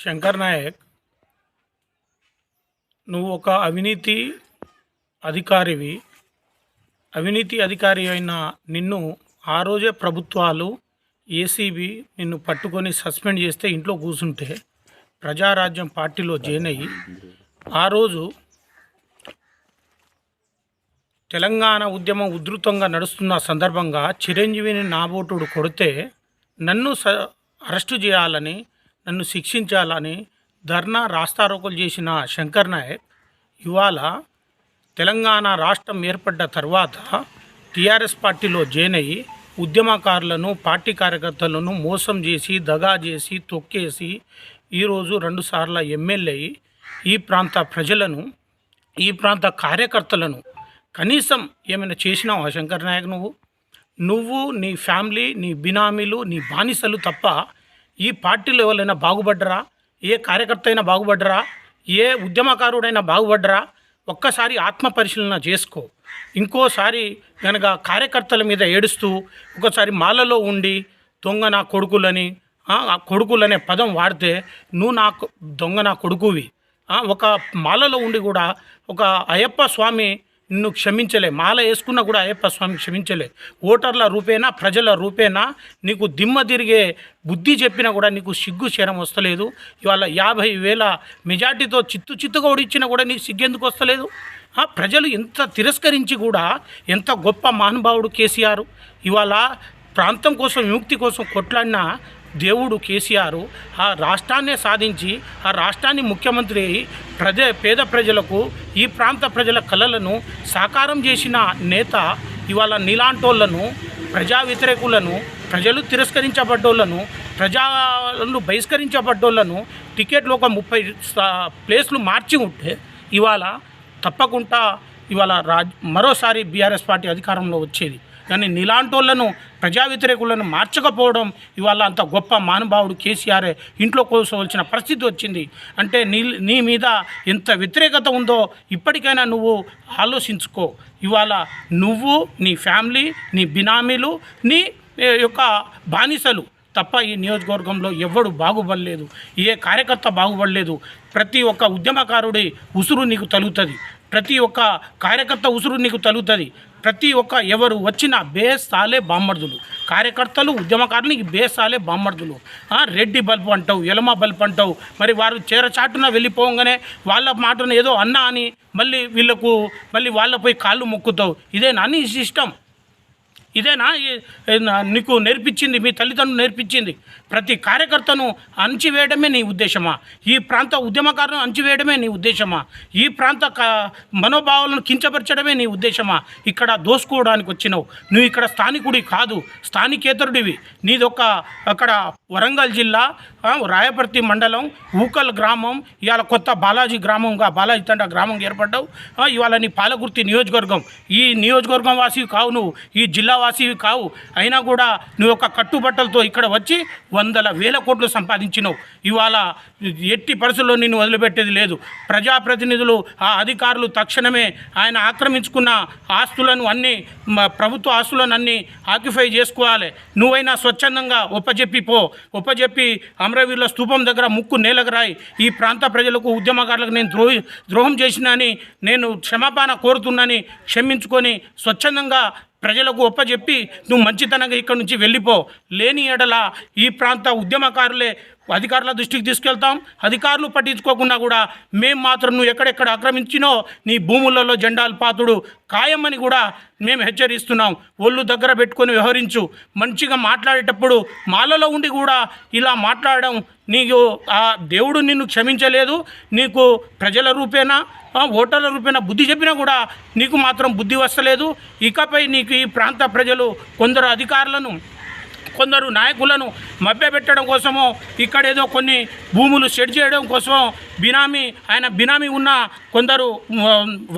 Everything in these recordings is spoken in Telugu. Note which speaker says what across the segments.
Speaker 1: శంకర్ నాయక్ నువ్వు ఒక అవినీతి అధికారివి. అవినీతి అధికారి అయిన నిన్ను ఆ రోజే ప్రభుత్వాలు ఏసీబీ నిన్ను పట్టుకొని సస్పెండ్ చేస్తే ఇంట్లో కూర్చుంటే ప్రజారాజ్యం పార్టీలో జాయిన్ అయ్యి ఆ రోజు తెలంగాణ ఉద్యమం ఉధృతంగా నడుస్తున్న సందర్భంగా చిరంజీవిని నాబోటుడు కొడితే నన్ను స అరెస్టు చేయాలని నన్ను శిక్షించాలని ధర్నా రాస్తారోకలు చేసిన శంకర్ నాయక్ ఇవాళ తెలంగాణ రాష్ట్రం ఏర్పడ్డ తర్వాత టీఆర్ఎస్ పార్టీలో జాయిన్ అయ్యి ఉద్యమకారులను పార్టీ కార్యకర్తలను మోసం చేసి దగా చేసి తొక్కేసి ఈరోజు రెండుసార్ల ఎమ్మెల్యే అయ్యి ఈ ప్రాంత ప్రజలను ఈ ప్రాంత కార్యకర్తలను కనీసం ఏమైనా చేసినావా శంకర్ నాయక్ నువ్వు? నువ్వు నీ ఫ్యామిలీ నీ బినామీలు నీ బానిసలు తప్ప ఈ పార్టీలో ఎవరైనా బాగుపడ్డరా? ఏ కార్యకర్త అయినా బాగుపడ్డరా? ఏ ఉద్యమకారుడైనా బాగుపడ్డరా? ఒక్కసారి ఆత్మ పరిశీలన చేసుకో. ఇంకోసారి కనుక కార్యకర్తల మీద ఏడుస్తూ ఒకసారి మాలలో ఉండి దొంగ నా కొడుకులని ఆ, కొడుకులనే పదం వాడితే నువ్వు నా దొంగ నా కొడుకువి. ఒక మాలలో ఉండి కూడా ఒక అయ్యప్ప స్వామి నిన్ను క్షమించలే. మాల వేసుకున్నా కూడా అయ్యప్ప స్వామి క్షమించలే ఓటర్ల రూపేనా ప్రజల రూపేనా? నీకు దిమ్మ తిరిగే బుద్ధి చెప్పినా కూడా నీకు సిగ్గు శరం వస్తలేదు. ఇవాళ యాభై వేల మెజార్టీతో చిత్తు చిత్తుగా ఓడిచ్చినా కూడా నీకు సిగ్గెందుకు వస్తలేదు? ఆ, ప్రజలు ఎంత తిరస్కరించి కూడా ఎంత గొప్ప మహానుభావుడు కేసీఆర్. ఇవాళ ప్రాంతం కోసం విముక్తి కోసం కొట్లాడిన దేవుడు కేసీఆర్ ఆ రాష్ట్రాన్నే సాధించి ఆ రాష్ట్రాన్ని ముఖ్యమంత్రి అయి ప్రజ పేద ప్రజలకు ఈ ప్రాంత ప్రజల కళలను సాకారం చేసిన నేత ఇవాళ నీలాంటోళ్ళను ప్రజా వ్యతిరేకులను ప్రజలు తిరస్కరించబడ్డోళ్ళను ప్రజలను బహిష్కరించబడ్డోళ్ళను టికెట్లు ఒక ముప్పై ప్లేస్లు మార్చి ఉంటే ఇవాళ తప్పకుండా ఇవాళ రాజ్ మరోసారి బీఆర్ఎస్ పార్టీ అధికారంలో వచ్చేది. కానీ నీలాంటోళ్ళను ప్రజా వ్యతిరేకులను మార్చకపోవడం ఇవాళ అంత గొప్ప మహానుభావుడు కేసీఆర్ ఇంట్లో కోసవలసిన పరిస్థితి వచ్చింది. అంటే నీ నీ మీద ఎంత వ్యతిరేకత ఉందో ఇప్పటికైనా నువ్వు ఆలోచించుకో. ఇవాళ నువ్వు నీ ఫ్యామిలీ నీ బినామీలు నీ యొక్క బానిసలు తప్ప ఈ నియోజకవర్గంలో ఎవడు బాగుపడలేదు. ఏ కార్యకర్త బాగుపడలేదు. ప్రతి ఒక్క ఉద్యమకారుడి ఉసురు నీకు తలుగుతుంది ప్రతి ఒక్క కార్యకర్త ఉసురు నీకు తలుగుతుంది ప్రతి ఒక్క ఎవరు వచ్చిన బేసాలే బామ్మర్దులు. కార్యకర్తలు ఉద్యమకారులు నీకు బేసాలే బామ్మర్దులు. రెడ్డి బల్బు అంటావు ఎలమ బల్బు అంటావు. మరి వారు చేరచాటున వెళ్ళిపోగానే వాళ్ళ మాటను ఏదో అన్నా అని మళ్ళీ వీళ్ళకు మళ్ళీ వాళ్ళపై కాళ్ళు మొక్కుతావు. ఇదే నాని సిస్టమ్? ఇదేనా? నీకు నేర్పించింది మీ తల్లిదండ్రులు నేర్పించింది. ప్రతి కార్యకర్తను అణచివేయడమే నీ ఉద్దేశమా? ఈ ప్రాంత ఉద్యమకారులను అణచివేయడమే నీ ఉద్దేశమా? ఈ ప్రాంత మనోభావాలను కించపరచడమే నీ ఉద్దేశమా? ఇక్కడ దోసుకోవడానికి వచ్చినావు. నువ్వు ఇక్కడ స్థానికుడి కాదు స్థానికేతరుడివి. నీదొక అక్కడ వరంగల్ జిల్లా రాయపర్తి మండలం ఊకల్ గ్రామం ఇవాళ కొత్త బాలాజీ గ్రామంగా బాలాజీ తండ గ్రామం ఏర్పడ్డావు. ఇవాళ నీ పాలకుర్తి నియోజకవర్గం. ఈ నియోజకవర్గం వాసి కావు నువ్వు. ఈ జిల్లా వాసివి కావు. అయినా కూడా నువ్వు ఒక కట్టుబట్టలతో ఇక్కడ వచ్చి వందల వేల కోట్లు సంపాదించినావు. ఇవాళ ఎట్టి పరిస్థితుల్లో నిన్ను వదిలిపెట్టేది లేదు. ప్రజాప్రతినిధులు ఆ అధికారులు తక్షణమే ఆయన ఆక్రమించుకున్న ఆస్తులను అన్నీ ప్రభుత్వ ఆస్తులను అన్ని ఆక్యుఫై చేసుకోవాలి. నువ్వైనా స్వచ్ఛందంగా ఒప్పజెప్పి పో. ఒప్పజెప్పి అమరవీరుల స్తూపం దగ్గర ముక్కు నేలగరాయి ఈ ప్రాంత ప్రజలకు ఉద్యమకారులకు నేను ద్రోహి ద్రోహం చేసినా అని నేను క్షమాపణ కోరుతున్నాని క్షమించుకొని స్వచ్ఛందంగా ప్రజలకు ఒప్పజెప్పి నువ్వు మంచితనంగా ఇక్కడి నుంచి వెళ్ళిపో. లేని ఎడల ఈ ప్రాంత ఉద్యమకారులే అధికారుల దృష్టికి తీసుకెళ్తాం. అధికారులు పట్టించుకోకుండా కూడా మేము మాత్రం నువ్వు ఎక్కడెక్కడ ఆక్రమించినో నీ భూములలో జెండాలు పాతుడు ఖాయమని కూడా మేము హెచ్చరిస్తున్నాం. ఒళ్ళు దగ్గర పెట్టుకొని వ్యవహరించు. మంచిగా మాట్లాడేటప్పుడు మాలలో ఉండి కూడా ఇలా మాట్లాడడం నీకు ఆ దేవుడు నిన్ను క్షమించలేదు. నీకు ప్రజల రూపేణా ఓటర్ల రూపేన బుద్ధి చెప్పినా కూడా నీకు మాత్రం బుద్ధి వస్తలేదు. ఇకపై నీకు ఈ ప్రాంత ప్రజలు కొందరు అధికారులను కొందరు నాయకులను మభ్యపెట్టడం కోసమో ఇక్కడేదో కొన్ని భూములు సెట్ చేయడం కోసమో బినామీ ఆయన బినామీ ఉన్న కొందరు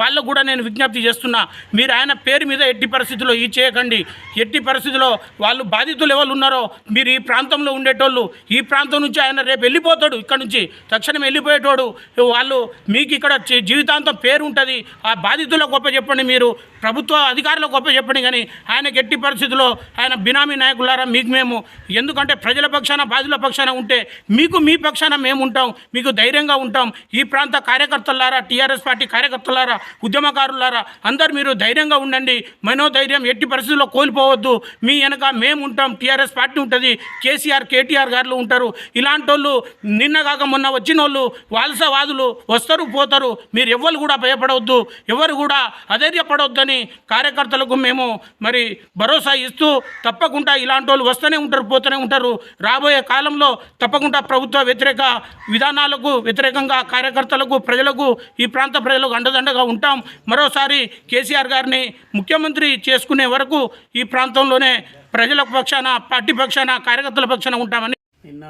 Speaker 1: వాళ్ళకు కూడా నేను విజ్ఞప్తి చేస్తున్నా మీరు ఆయన పేరు మీద ఎట్టి పరిస్థితుల్లో ఈ చేయకండి. ఎట్టి పరిస్థితుల్లో వాళ్ళు బాధితులు ఎవరు ఉన్నారో మీరు ఈ ప్రాంతంలో ఉండేటోళ్ళు ఈ ప్రాంతం నుంచి ఆయన రేపు వెళ్ళిపోతాడు ఇక్కడ నుంచి తక్షణం వెళ్ళిపోయేటోడు. వాళ్ళు మీకు ఇక్కడ జీవితాంతం పేరు ఉంటుంది. ఆ బాధితుల గొప్ప చెప్పండి మీరు ప్రభుత్వ అధికారుల గొప్ప చెప్పండి కానీ ఆయన ఎట్టి పరిస్థితుల్లో ఆయన బినామీ నాయకులారా మీకు మేము ఎందుకంటే ప్రజల పక్షాన బాధితుల పక్షాన ఉంటే మీకు మీ పక్షాన మేము ఉంటాం మీకు ధైర్యంగా ఉంటాం. ఈ ప్రాంత కార్యకర్తలారా టీఆర్ఎస్ పార్టీ కార్యకర్తలారా ఉద్యమకారులారా అందరు మీరు ధైర్యంగా ఉండండి. మనోధైర్యం ఎట్టి పరిస్థితుల్లో కోల్పోవద్దు. మీ వెనక మేము ఉంటాం టీఆర్ఎస్ పార్టీ ఉంటుంది. కేసీఆర్ కేటీఆర్ గారు ఉంటారు. ఇలాంటి వాళ్ళు నిన్న కాక మొన్న వచ్చిన వాళ్ళు వాలసవాదులు వస్తారు పోతారు. మీరు ఎవ్వరు కూడా భయపడవద్దు. ఎవరు కూడా అధైర్యపడవద్దని కార్యకర్తలకు మేము మరి భరోసా ఇస్తూ తప్పకుండా ఇలాంటి వాళ్ళు వస్తూనే ఉంటారు పోతూనే ఉంటారు. రాబోయే కాలంలో తప్పకుండా ప్రభుత్వ వ్యతిరేక విధానాలకు వ్యతిరేకంగా కార్యకర్తలకు ప్రజలకు ఈ ప్రాంత ప్రజలకు అండదండగా ఉంటాం. మరోసారి కేసీఆర్ గారిని ముఖ్యమంత్రి చేసుకునే వరకు ఈ ప్రాంతంలోనే ప్రజల పక్షాన పార్టీ పక్షాన కార్యకర్తల పక్షాన ఉంటామని
Speaker 2: నిన్న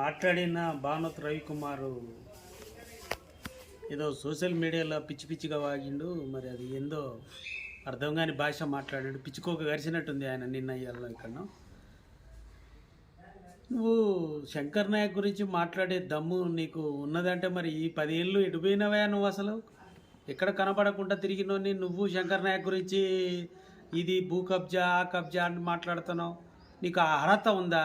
Speaker 2: మాట్లాడిన భానుత్ రవికుమార్ ఏదో సోషల్ మీడియాలో పిచ్చి పిచ్చిగా వాగిండు. మరి అది ఏందో అర్థం కాని భాష మాట్లాడాడు. పిచ్చుకోక గరిచినట్టుంది ఆయన నిన్న ఇవాళ ఇక్కడ. నువ్వు శంకర్ నాయక్ గురించి మాట్లాడే దమ్ము నీకు ఉన్నదంటే మరి ఈ పదేళ్ళు ఎటుపోయినవా నువ్వు అసలు? ఎక్కడ కనపడకుండా తిరిగినోని నువ్వు శంకర్ నాయక్ గురించి ఇది భూ కబ్జా ఆ కబ్జా అని మాట్లాడుతున్నావు. నీకు ఆ అర్హత ఉందా?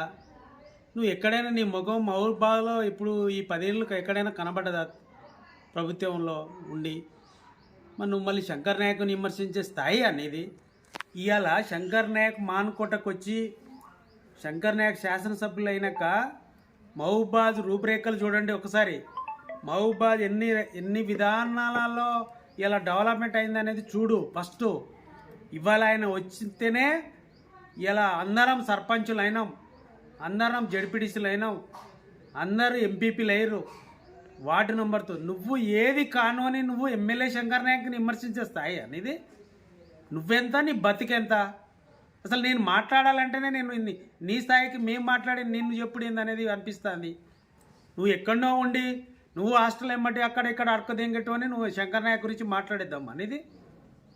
Speaker 2: నువ్వు ఎక్కడైనా నీ ముఖం మహబూబాలో ఇప్పుడు ఈ పదేళ్ళకు ఎక్కడైనా కనబడదా ప్రభుత్వంలో ఉండి? మరి నువ్వు మళ్ళీ శంకర్ నాయక్ని విమర్శించే స్థాయి అనేది? ఇవాళ శంకర్ నాయక్ మానుకోటకు వచ్చి శంకర్ నాయక్ శాసనసభ్యులు అయినాక మహబూబాద్ రూపురేఖలు చూడండి ఒకసారి. మహబూబాద్ ఎన్ని ఎన్ని విధానాలలో ఇలా డెవలప్మెంట్ అయిందనేది చూడు ఫస్ట్. ఇవాళ ఆయన వచ్చితేనే ఇలా అందరం సర్పంచులు అయినాం అందరం జడ్పీటీసీలు అయినాం అందరూ ఎంపీపీలు అయ్యారు వార్డు నెంబర్తో. నువ్వు ఏది కాను అని నువ్వు ఎమ్మెల్యే శంకర్ నాయక్ని విమర్శించే స్థాయి అనేది నువ్వెంత నీ బతికెంత? అసలు నేను మాట్లాడాలంటేనే నేను ఇన్ని- నీ స్థాయికి మేము మాట్లాడి నిన్ను చెప్పుడు అనేది అనిపిస్తుంది. నువ్వు ఎక్కడో ఉండి నువ్వు హాస్టల్ ఎమ్మటి అక్కడ ఇక్కడ అడకదెంగట్టు అని నువ్వు శంకర్ నాయక్ గురించి మాట్లాడేద్దాం అనేది.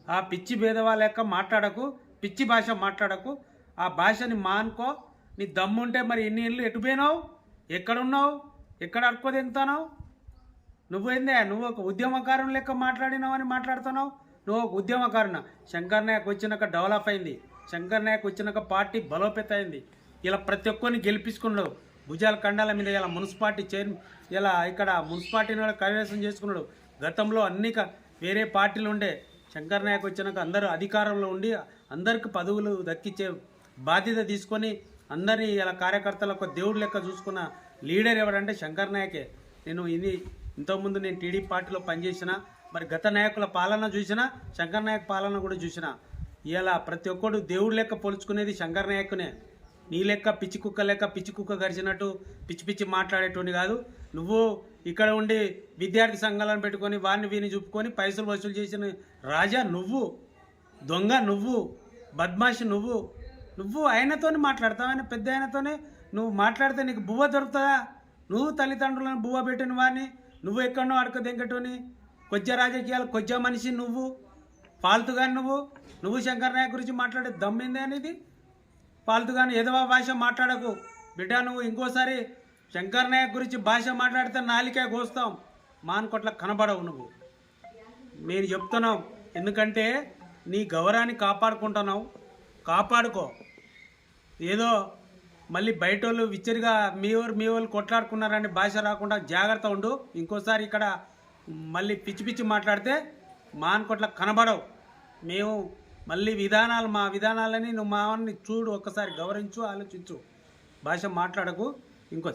Speaker 2: ఆ పిచ్చి భేదవాళ్ళ లెక్క మాట్లాడకు పిచ్చి భాష మాట్లాడకు. ఆ భాషని మానుకో. నీ దమ్ముంటే మరి ఎన్ని ఇళ్ళు ఎటుపోయినావు ఎక్కడున్నావు? ఎక్కడ అడుకోదెంగుతున్నావు నువ్వేందే నువ్వు ఒక ఉద్యమకారుని లెక్క మాట్లాడినావు అని మాట్లాడుతున్నావు? నువ్వు ఒక ఉద్యమకారున? శంకర్ నాయక్ వచ్చినాక డెవలప్ అయింది. శంకర్ నాయక్ వచ్చినాక పార్టీ బలోపేత అయింది ఇలా ప్రతి ఒక్కరిని గెలిపించుకున్నాడు. భుజాల కండాల మీద ఇలా మున్సిపాలిటీ చైర్ ఇలా ఇక్కడ మున్సిపాలిటీని కూడా కైవసం చేసుకున్నాడు. గతంలో అన్నిక వేరే పార్టీలు ఉండే. శంకర్ నాయక్ వచ్చినాక అందరూ అధికారంలో ఉండి అందరికి పదవులు దక్కించే బాధ్యత తీసుకొని అందరినీ ఇలా కార్యకర్తలకు దేవుడు లెక్క చూసుకున్న లీడర్ ఎవరంటే శంకర్ నాయకే. నేను ఇది ఇంతకుముందు నేను టీడీపీ పార్టీలో పనిచేసిన మరి గత నాయకుల పాలన చూసిన శంకర్ నాయక్ పాలన కూడా చూసిన. ఇలా ప్రతి ఒక్కడు దేవుడు లెక్క పోల్చుకునేది శంకర్ నాయకునే. నీ లెక్క పిచ్చి కుక్క లెక్క పిచ్చి కుక్క గరిచినట్టు పిచ్చి పిచ్చి మాట్లాడేటోని కాదు. నువ్వు ఇక్కడ ఉండి విద్యార్థి సంఘాలను పెట్టుకొని వారిని వీని చూపుకొని పైసలు వసూలు చేసిన రాజా నువ్వు. దొంగ నువ్వు. బద్మాషి నువ్వు. నువ్వు ఆయనతోనే మాట్లాడతావు. ఆయన పెద్ద ఆయనతోనే నువ్వు మాట్లాడితే నీకు బువ్వ దొరుకుతుందా? నువ్వు తల్లిదండ్రులను బువ్వ పెట్టిన వాడిని నువ్వు ఎక్కడో అడక దెంకటోని కొద్ది రాజకీయాలు కొద్దిగా మనిషి నువ్వు. ఫాల్తుగా నువ్వు? నువ్వు శంకర్ నాయక్ గురించి మాట్లాడే దమ్మిందే అనేది? ఫాల్తుగాని ఏదవ భాష మాట్లాడకు. బిడ్డ నువ్వు ఇంకోసారి శంకర్ నాయక్ గురించి భాష మాట్లాడితే నాలికే కోస్తాం మాన్కొట్ల కనబడవు నువ్వు. నేను చెప్తున్నాం ఎందుకంటే నీ గౌరవాన్ని కాపాడుకుంటున్నావు. కాపాడుకో. ఏదో మళ్ళీ బయట వాళ్ళు విచ్చరిగా మీ ఊరు మీ వాళ్ళు కొట్లాడుకున్నారని భాష రాకుండా జాగ్రత్త ఉండు. ఇంకోసారి ఇక్కడ మళ్ళీ పిచ్చి పిచ్చి మాట్లాడితే మాన్కొట్ల కనబడవు. మేము మళ్ళీ విధానాలు మా విధానాలని నువ్వు మావన్ని చూడు ఒక్కసారి గౌరవించు ఆలోచించు. భాష మాట్లాడకు ఇంకో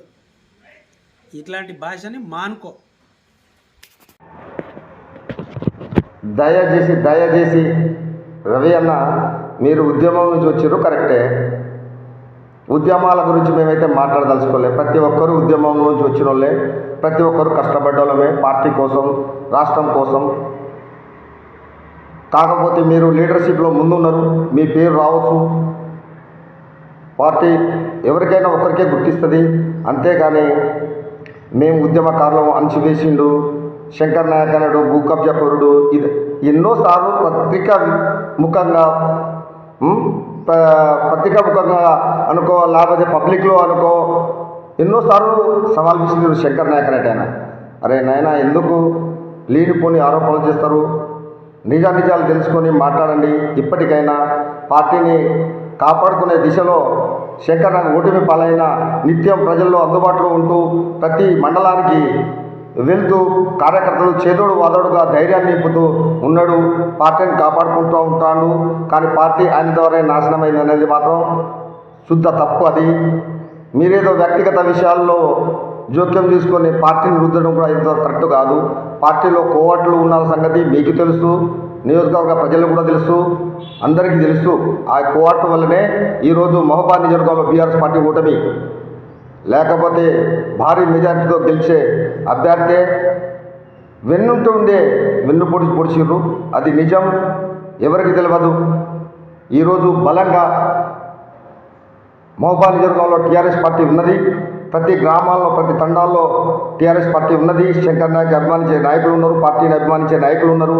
Speaker 2: ఇట్లాంటి భాషని మానుకో.
Speaker 3: దయచేసి దయచేసి రవి అన్న మీరు ఉద్యమం నుంచి వచ్చారు కరెక్టే. ఉద్యమాల గురించి మేమైతే మాట్లాడదలుచుకోలే. ప్రతి ఒక్కరు ఉద్యమం నుంచి వచ్చిన వాళ్ళే ప్రతి ఒక్కరు కష్టపడ్డోళ్ళమే పార్టీ కోసం రాష్ట్రం కోసం కాకపోతే మీరు లీడర్షిప్లో ముందున్నారు మీ పేరు రావచ్చు. పార్టీ ఎవరికైనా ఒకరికే గుర్తిస్తుంది. అంతేగాని మేము ఉద్యమకారులం అణచివేసిండు శంకర్ నాయక్ అన్నాడు భూ ఇది ఎన్నోసార్లు పత్రికా ముఖంగా ప- పత్రికా ముఖంగా అనుకో లేకపోతే పబ్లిక్లో అనుకో ఎన్నోసార్లు సవాల్ విసిరారు శంకర్ నాయక్ అనేటైనా. అరే నాయన ఎందుకు లేనిపోని ఆరోపణలు చేస్తారు? నిజానిజాలు తెలుసుకొని మాట్లాడండి. ఇప్పటికైనా పార్టీని కాపాడుకునే దిశలో శంకర్ నాయక్ ఓటమి పాలైన నిత్యం ప్రజల్లో అందుబాటులో ఉంటూ ప్రతి మండలానికి వెళ్తూ కార్యకర్తలు చేదోడు వాదోడుగా ధైర్యాన్ని నింపుతూ ఉన్నాడు. పార్టీని కాపాడుకుంటూ ఉంటాడు. కానీ పార్టీ ఆయన ద్వారా నాశనమైంది అనేది మాత్రం శుద్ధ తప్పు అది. మీరేదో వ్యక్తిగత విషయాల్లో జోక్యం తీసుకొని పార్టీని రుద్దడం కూడా ఇంత కరెక్ట్ కాదు. పార్టీలో కోవట్లు ఉన్న సంగతి మీకు తెలుసు నియోజకవర్గ ప్రజలకు కూడా తెలుసు అందరికీ తెలుసు. ఆ కోవట్ వల్లనే ఈరోజు మహబాద్ నియోజకవర్గంలో బీఆర్ఎస్ పార్టీ ఓటమి. లేకపోతే భారీ మెజార్టీతో గెలిచే అభ్యర్థే వెన్నుంటూ ఉండే వెన్ను పొడిచి పొడిచిర్రు. అది నిజం ఎవరికి తెలియదు ఈరోజు బలంగా మహబాద్ నియోజకవర్గంలో టీఆర్ఎస్ పార్టీ ఉన్నది. ప్రతి గ్రామాల్లో ప్రతి తండాల్లో టీఆర్ఎస్ పార్టీ ఉన్నది. శంకర్ నాయక్ అభిమానించే నాయకులు ఉన్నారు పార్టీని అభిమానించే నాయకులు ఉన్నారు.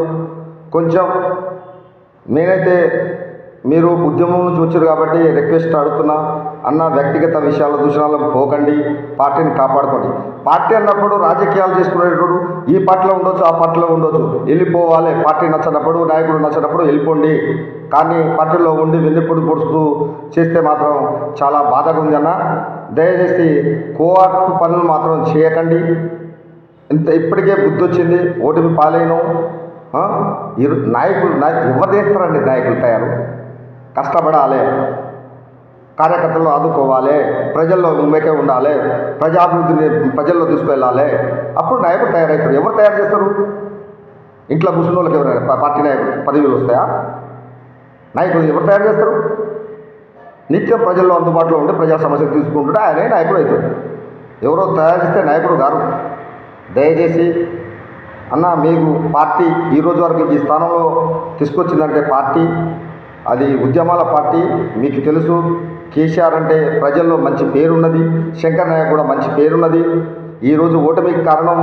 Speaker 3: కొంచెం నేనైతే మీరు ఉద్యమం నుంచి వచ్చారు కాబట్టి రిక్వెస్ట్ అడుగుతున్నా అన్న వ్యక్తిగత విషయాల దూషణాలకు పోకండి పార్టీని కాపాడుకోండి. పార్టీ అన్నప్పుడు రాజకీయాలు చేసుకునేటప్పుడు ఈ పార్టీలో ఉండొచ్చు ఆ పార్టీలో ఉండొచ్చు. వెళ్ళిపోవాలి పార్టీ నచ్చినప్పుడు నాయకుడు నచ్చినప్పుడు వెళ్ళిపోండి. కానీ పార్టీలో ఉండి వెన్నెప్పుడు పొడుస్తూ చేస్తే మాత్రం చాలా బాధగా ఉంది అన్న. దయచేసి కోఆర్ట్ పనులు మాత్రం చేయకండి. ఇంత ఇప్పటికే బుద్ధి వచ్చింది ఓటమి పాలైన ఇరు నాయకులు నాయకు ఎవరు చేస్తారండి నాయకులు తయారు? కష్టపడాలి. కార్యకర్తలు ఆదుకోవాలి. ప్రజల్లో ఉమ్మేకే ఉండాలి. ప్రజాభివృద్ధిని ప్రజల్లో తీసుకువెళ్ళాలి. అప్పుడు నాయకుడు తయారవుతారు ఎవరు తయారు చేస్తారు? ఇంట్లో కూర్చున్న వాళ్ళకి ఎవరైనా పార్టీ నాయకులు పదవులు వస్తాయా? నాయకులు ఎవరు తయారు చేస్తారు? నిత్యం ప్రజల్లో అందుబాటులో ఉండి ప్రజా సమస్యలు తీసుకుంటుంటే ఆయనే నాయకుడు అవుతాడు. ఎవరో తయారు చేస్తే నాయకుడు గారు. దయచేసి అన్న మీకు పార్టీ ఈ రోజు వరకు ఈ స్థానంలో తీసుకొచ్చిందంటే పార్టీ అది ఉద్యమాల పార్టీ మీకు తెలుసు కేసీఆర్ అంటే ప్రజల్లో మంచి పేరున్నది శంకర్ నాయక్ కూడా మంచి పేరున్నది. ఈరోజు ఓటమికి కారణం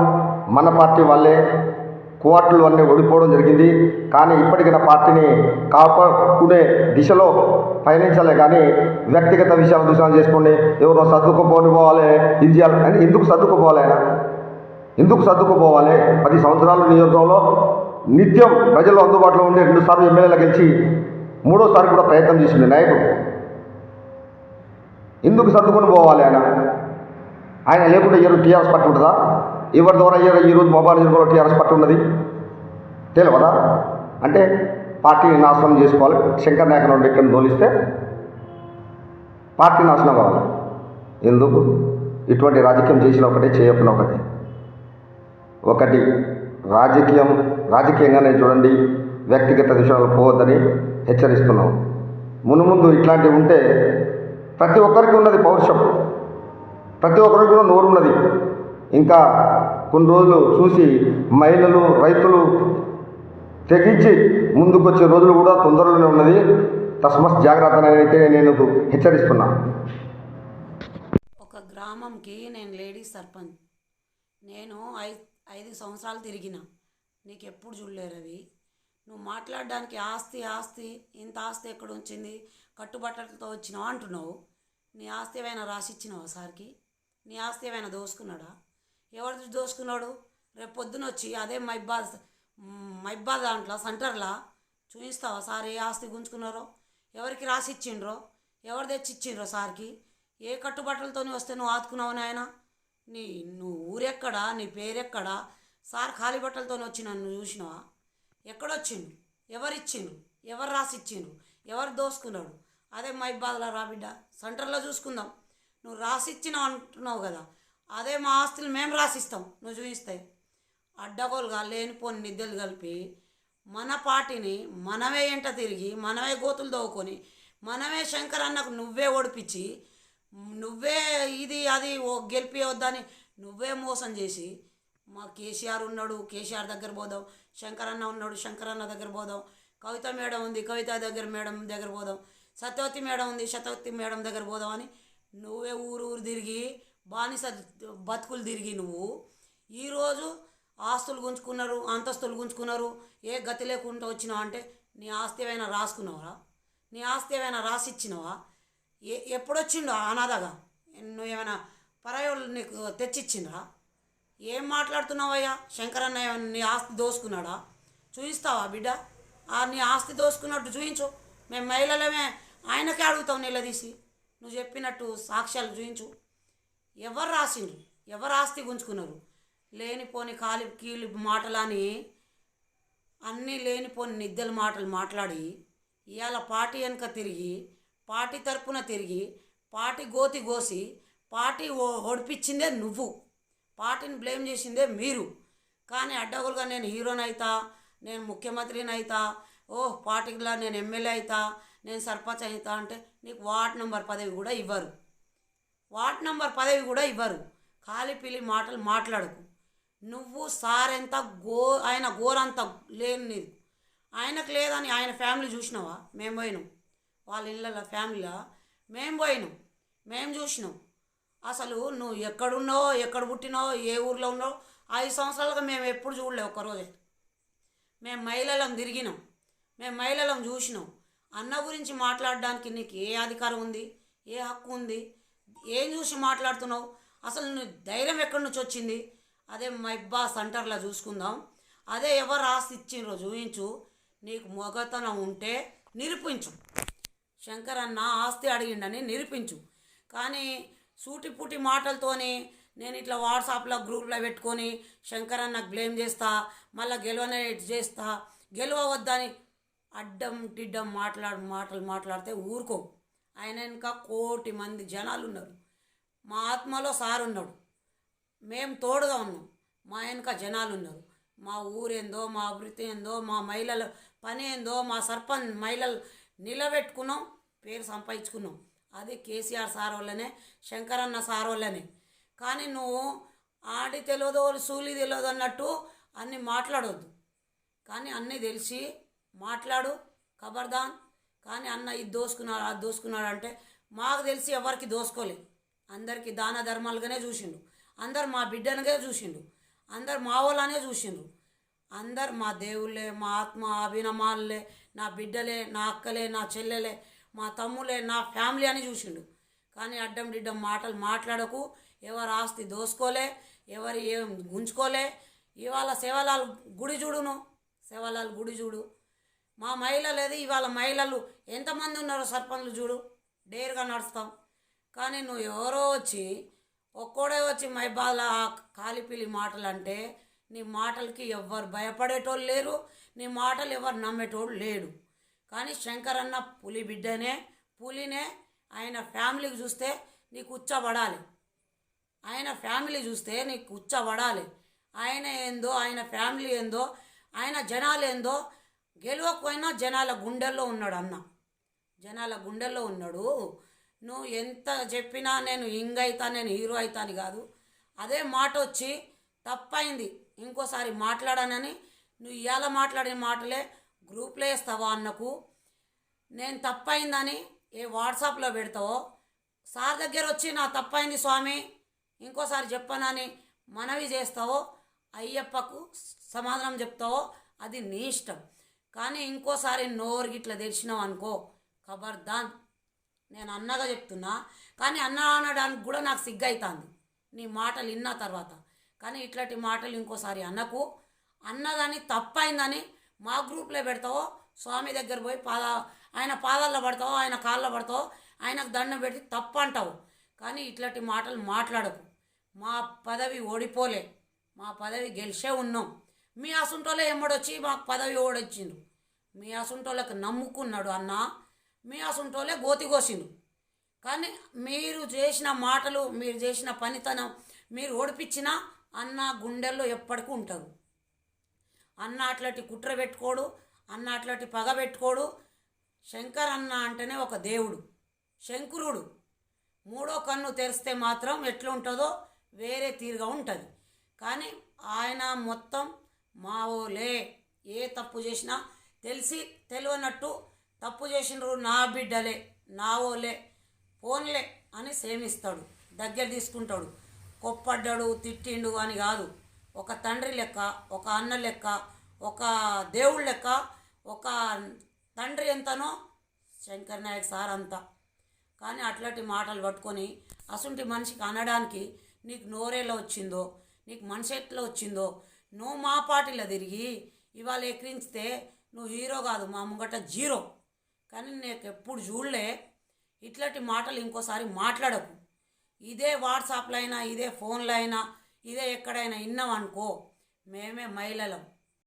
Speaker 3: మన పార్టీ వల్లే కోర్టులు అన్నీ ఓడిపోవడం జరిగింది. కానీ ఇప్పటికైనా పార్టీని కాపాడుకునే దిశలో పయనించాలి కానీ వ్యక్తిగత విషయాలు దూషణ చేసుకోండి. ఎవరో సర్దుకుపోని పోవాలి ఇది చేయాలి అని ఎందుకు సర్దుకుపోవాలి ఆయన? ఎందుకు సర్దుకుపోవాలి? పది సంవత్సరాల నియోజకంలో నిత్యం ప్రజలు అందుబాటులో ఉండే రెండుసార్లు ఎమ్మెల్యేలు గెలిచి మూడోసారి కూడా ప్రయత్నం చేసింది నాయకుడు. ఎందుకు సర్దుకొని పోవాలి ఆయన? ఆయన లేకుంటే ఈరోజు టీఆర్ఎస్ పట్టు ఉంటుందా? ఎవరి ద్వారా ఈ- ఈరోజు మొబైల్ నియోజకంలో టీఆర్ఎస్ పట్టు ఉన్నది? తెలియదా? అంటే పార్టీని నాశనం చేసుకోవాలి. శంకర్ నాయకులు నుండి ఇక్కడ దోలిస్తే పార్టీ నాశనం కావాలి ఎందుకు? ఇటువంటి రాజకీయం చేసిన ఒకటే చేయకున్న ఒకటే. ఒకటి రాజకీయం రాజకీయంగానే చూడండి. వ్యక్తిగత విషయాలు పోవద్దని హెచ్చరిస్తున్నాం. మునుముందు ఇట్లాంటివి ఉంటే ప్రతి ఒక్కరికి ఉన్నది పౌరుషం. ప్రతి ఒక్కరికి కూడా నోరు ఉన్నది ఇంకా కొన్ని రోజులు చూసి మహిళలు రైతులు తెగించి ముందుకొచ్చే రోజులు కూడా తొందరలోనే ఉన్నది. తస్మస్ జాగ్రత్త అయితే నేను హెచ్చరిస్తున్నా.
Speaker 4: ఒక గ్రామంకి నేను లేడీస్ సర్పంచ్. నేను ఐదు ఐదు సంవత్సరాలు తిరిగిన. నీకు ఎప్పుడు చూడలేరు అవి? నువ్వు మాట్లాడడానికి ఆస్తి ఆస్తి ఇంత ఆస్తి ఎక్కడ వచ్చింది కట్టుబట్టలతో వచ్చినావు అంటున్నావు. నీ ఆస్తి ఏమైనా రాసిచ్చినావా సార్కి? నీ ఆస్తి ఏమైనా దోసుకున్నాడా? ఎవరిది దోసుకున్నాడు? రేపు పొద్దున వచ్చి అదే మైబాద్ మైబ్బా దాంట్లో సెంటర్లా? చూపిస్తావా సార్ ఏ ఆస్తి గుంజుకున్నారో? ఎవరికి రాసిచ్చిండ్రో? ఎవరు తెచ్చి ఇచ్చిండ్రో సార్కి? ఏ కట్టుబట్టలతోని వస్తే నువ్వు ఆదుకున్నావు నాయన? నీ నువ్వు ఊరెక్కడా? నీ పేరెక్కడా? సార్ ఖాళీ బట్టలతో వచ్చి నన్ను చూసినావా? ఎక్కడొచ్చిండు? ఎవరిచ్చిండు? ఎవరు రాసిచ్చిండు? ఎవరు దోసుకున్నాడు? అదే మా రా రాబిడ్డ సెంటర్లో చూసుకుందాం. నువ్వు రాసిచ్చినావు అంటున్నావు కదా. అదే మా ఆస్తులు మేము రాసిస్తాం. నువ్వు చూపిస్తే. అడ్డగోలుగా లేనిపోని నిద్రలు కలిపి మన పార్టీని మనమే ఎంట తిరిగి మనమే గోతులు దవ్వుకొని మనమే శంకర్ అన్నకు నువ్వే ఓడిపించి నువ్వే ఇది అది ఓ గెలిపియవద్దని నువ్వే మోసం చేసి మా కేసీఆర్ ఉన్నాడు కేసీఆర్ దగ్గర పోదాం శంకరన్న ఉన్నాడు శంకరన్న దగ్గర పోదాం కవిత మేడం ఉంది కవిత దగ్గర మేడం దగ్గర పోదాం సత్యవతి మేడం ఉంది శతవతి మేడం దగ్గర పోదాం అని నువ్వే ఊరు ఊరు తిరిగి బానిస బతుకులు తిరిగి నువ్వు ఈరోజు ఆస్తులు గుంజుకున్నారు అంతస్తులు గుంజుకున్నారు ఏ గతి లేకుండా వచ్చినావు అంటే నీ ఆస్తి ఏమైనా రాసుకున్నావా నీ ఆస్తి ఏమైనా రాసిచ్చినావా? ఏ ఎప్పుడొచ్చిండో అనాథగా? నువ్వు ఏమైనా పరాయోళ్ళు నీకు తెచ్చిచ్చిండ్రా? ఏం మాట్లాడుతున్నావయ్యా? శంకరన్నయ్య నీ ఆస్తి దోసుకున్నాడా? చూపిస్తావా బిడ్డ? ఆ నీ ఆస్తి దోసుకున్నట్టు చూయించు. మేము మహిళలమే ఆయనకే అడుగుతాం నిలదీసి నువ్వు చెప్పినట్టు సాక్ష్యాలు చూయించు. ఎవరు రాసిండ్రు? ఎవరు ఆస్తి గుంజుకున్నారు? లేనిపోని కాలి కీలి మాటలని అన్నీ లేనిపోని నిద్దల మాటలు మాట్లాడి ఇవాళ పార్టీ వెనుక తిరిగి పార్టీ తరపున తిరిగి పార్టీ గోతి గోసి పార్టీ ఓ- ఓడిపించిందే నువ్వు. పార్టీని బ్లేమ్ చేసిందే మీరు. కానీ అడ్డగులుగా నేను హీరోని అవుతా నేను ముఖ్యమంత్రిని అవుతా ఓ పార్టీలో నేను ఎమ్మెల్యే అవుతా నేను సర్పంచ్ అవుతా అంటే నీకు వార్డ్ నెంబర్ పదవి కూడా ఇవ్వరు. వార్డ్ నెంబర్ పదవి కూడా ఇవ్వరు. ఖాళీ పిలి మాటలు మాట్లాడకు. నువ్వు సార్ ఎంత గో ఆయన గోరంత లేని నీది ఆయనకు లేదని ఆయన ఫ్యామిలీ చూసినావా? మేము పోయినాం. వాళ్ళ ఇళ్ళ ఫ్యామిలీలో. మేము పోయినాం. మేము చూసినాం. అసలు నువ్వు ఎక్కడున్నావో ఎక్కడ పుట్టినావో ఏ ఊర్లో ఉన్నావో ఐదు సంవత్సరాలుగా మేము ఎప్పుడు చూడలే ఒక్కరోజే. మేము మహిళలం తిరిగినాం. మేము మహిళలం చూసినాం. అన్న గురించి మాట్లాడడానికి నీకు ఏ అధికారం ఉంది? ఏ హక్కు ఉంది? ఏం చూసి మాట్లాడుతున్నావు? అసలు నీ ధైర్యం ఎక్కడి నుంచి వచ్చింది? అదే మైబ్బా సెంటర్లో చూసుకుందాం. అదే ఎవరు ఆస్తి ఇచ్చిండ్రో చూపించు నీకు మొగతనం ఉంటే నిరూపించు. శంకర్ అన్న ఆస్తి అడిగిండని నిరూపించు. కానీ సూటిపూటి మాటలతోనే నేను ఇట్లా వాట్సాప్లో గ్రూప్లో పెట్టుకొని శంకర్ నాకు బ్లేమ్ చేస్తా మళ్ళీ గెలవనే చేస్తా గెలవద్దని అడ్డం టిడ్డం మాట్లాడు మాటలు మాట్లాడితే ఊరుకో. ఆయన వెనుక కోటి మంది జనాలు ఉన్నారు. మా ఆత్మలో సార్ ఉన్నాడు. మేము తోడుగా ఉన్నాం. మా వెనుక జనాలు ఉన్నారు. మా ఊరేందో మా అభివృద్ధి ఏందో మా మహిళల పని ఏందో మా సర్పంచ్ మహిళలు నిలబెట్టుకున్నాం పేరు సంపాదించుకున్నాం. అది కేసీఆర్ సార్ వల్లనే శంకరన్న సార్ వల్లనే. కానీ నువ్వు ఆడి తెలియదు సూలి తెలియదు అన్నట్టు అన్నీ మాట్లాడొద్దు. కానీ అన్నీ తెలిసి మాట్లాడు ఖబర్దాన్ కానీ అన్న ఇది దోసుకున్నాడు అది దోసుకున్నాడు అంటే మాకు తెలిసి ఎవరికి దోసుకోలేదు అందరికీ దాన ధర్మాలుగానే చూసిండు. అందరు మా బిడ్డనిగా చూసిండు. అందరు మా వాళ్ళనే చూసిండ్రు. అందరు మా దేవుళ్ళే మా ఆత్మ అభినమాలే నా బిడ్డలే నా అక్కలే నా చెల్లెలే. మా తమ్ములే నా ఫ్యామిలీ అని చూసిండు. కానీ అడ్డం డిడ్డం మాటలు మాట్లాడకు. ఎవరు ఆస్తి దోసుకోలే ఎవరు ఏం గుంజుకోలే. ఇవాళ సేవలాల్ గుడి చూడును. సేవలాల్ గుడి చూడు. మా మహిళలు అది ఇవాళ మహిళలు ఎంతమంది ఉన్నారో సర్పంచులు చూడు. డేర్గా నడుస్తాం. కానీ నువ్వు ఎవరో వచ్చి ఒక్కోడే వచ్చి మైబాల కాలిపిలి మాటలు అంటే నీ మాటలకి ఎవ్వరు భయపడేటోళ్ళు లేరు. నీ మాటలు ఎవరు నమ్మేటోడు లేడు కానీ శంకర్ అన్న పులి బిడ్డనే పులినే ఆయన ఫ్యామిలీకి చూస్తే నీకు ఉచ్చబడాలి. ఆయన ఫ్యామిలీ చూస్తే నీకు ఉచ్చబడాలి. ఆయన ఏందో ఆయన ఫ్యామిలీ ఏందో ఆయన జనాలు ఏందో గెలవకపోయినా జనాల గుండెల్లో ఉన్నాడు అన్న. జనాల గుండెల్లో ఉన్నాడు. నువ్వు ఎంత చెప్పినా నేను ఇంగ్ అవుతా నేను హీరో అవుతా అని కాదు. అదే మాట వచ్చి తప్పైంది. ఇంకోసారి మాట్లాడానని నువ్వు ఇవాళ మాట్లాడిన మాటలే గ్రూప్లో వేస్తావా అన్నకు నేను తప్పైందని ఏ వాట్సాప్లో పెడతావో? సార్ దగ్గర వచ్చి నా తప్పైంది స్వామి ఇంకోసారి చెప్పనని మనవి చేస్తావో? అయ్యప్పకు సమాధానం చెప్తావో? అది నీ ఇష్టం. కానీ ఇంకోసారి నోరు గిట్లా తెరిచినావు అనుకో ఖబర్దాన్ నేను అన్నగా చెప్తున్నా కానీ అన్న అనడానికి కూడా నాకు సిగ్గైతుంది. నీ మాటలు విన్న తర్వాత. కానీ ఇట్లాంటి మాటలు ఇంకోసారి అన్నకు అన్నదని తప్పైందని మా గ్రూప్లో పెడతావో స్వామి దగ్గర పోయి పాద ఆయన పాదాల్లో పడతావో ఆయన కాళ్ళలో పడతావో ఆయనకు దండం పెట్టి తప్పు అంటావు కానీ ఇట్లాంటి మాటలు మాట్లాడకు. మా పదవి ఓడిపోలే. మా పదవి గెలిచే ఉన్నాం. మీ అసుంటోళ్ళే ఎమ్మడొచ్చి మాకు పదవి ఓడొచ్చిండు మీ అసుంటోళ్ళకి నమ్ముకున్నాడు అన్న మీ అసుంటోళ్ళే గోతి కోసిండు కానీ మీరు చేసిన మాటలు మీరు చేసిన పనితనం మీరు ఓడిపించినా అన్న గుండెల్లో ఎప్పటికీ ఉంటారు. అన్న అట్లాంటి కుట్ర పెట్టుకోడు అన్న అట్లాంటి పగ పెట్టుకోడు. శంకర్ అన్న అంటేనే ఒక దేవుడు శంకరుడు. మూడో కన్ను తెరిస్తే మాత్రం ఎట్లుంటుందో వేరే తీరుగా ఉంటుంది. కానీ ఆయన మొత్తం మావోలే ఏ తప్పు చేసినా తెలిసి తెలియనట్టు తప్పు చేసినరు నా బిడ్డలే నావోలే ఫోన్లే అని సేమిస్తాడు దగ్గర తీసుకుంటాడు. కొప్పడ్డాడు తిట్టిండు అని కాదు. ఒక తండ్రి లెక్క ఒక అన్న లెక్క ఒక దేవుడు లెక్క ఒక తండ్రి ఎంతనో శంకర్ నాయక్ సార్ అంతా. కానీ అట్లాంటి మాటలు పట్టుకొని అసంటి మనిషికి అనడానికి నీకు నోరేలా వచ్చిందో నీకు మనిషి ఎట్లా వచ్చిందో నువ్వు మా పార్టీలో తిరిగి ఇవాళ ఎక్కిరించితే నువ్వు హీరో కాదు మా ముంగట జీరో. కానీ నీకు ఎప్పుడు చూడలే ఇట్లాంటి మాటలు ఇంకోసారి మాట్లాడకు. ఇదే వాట్సాప్లో అయినా ఇదే ఫోన్లో అయినా ఇదే ఎక్కడైనా విన్నాం అనుకో మేమే మహిళలం